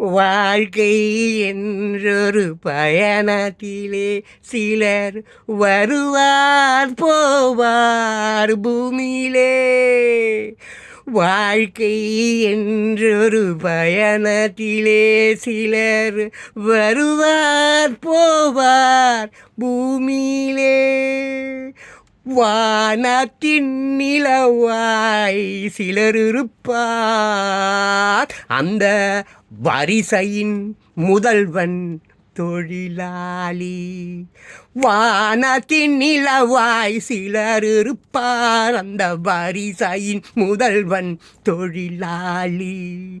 வாழ்க்கை என்றொரு பயணத்திலே சிலர் வருவார் போவார் பூமியிலே. வாழ்க்கை என்றொரு பயணத்திலே சிலர் வருவார் போவார் பூமியிலே. வானத்தின் நிலவாய் சிலர் இருப்பார் அந்த வரிசையின் முதல்வன் தொழிலாளி. வானத்தின் நிலவாய் சிலர் இருப்பார் அந்த வரிசையின் முதல்வன் தொழிலாளி.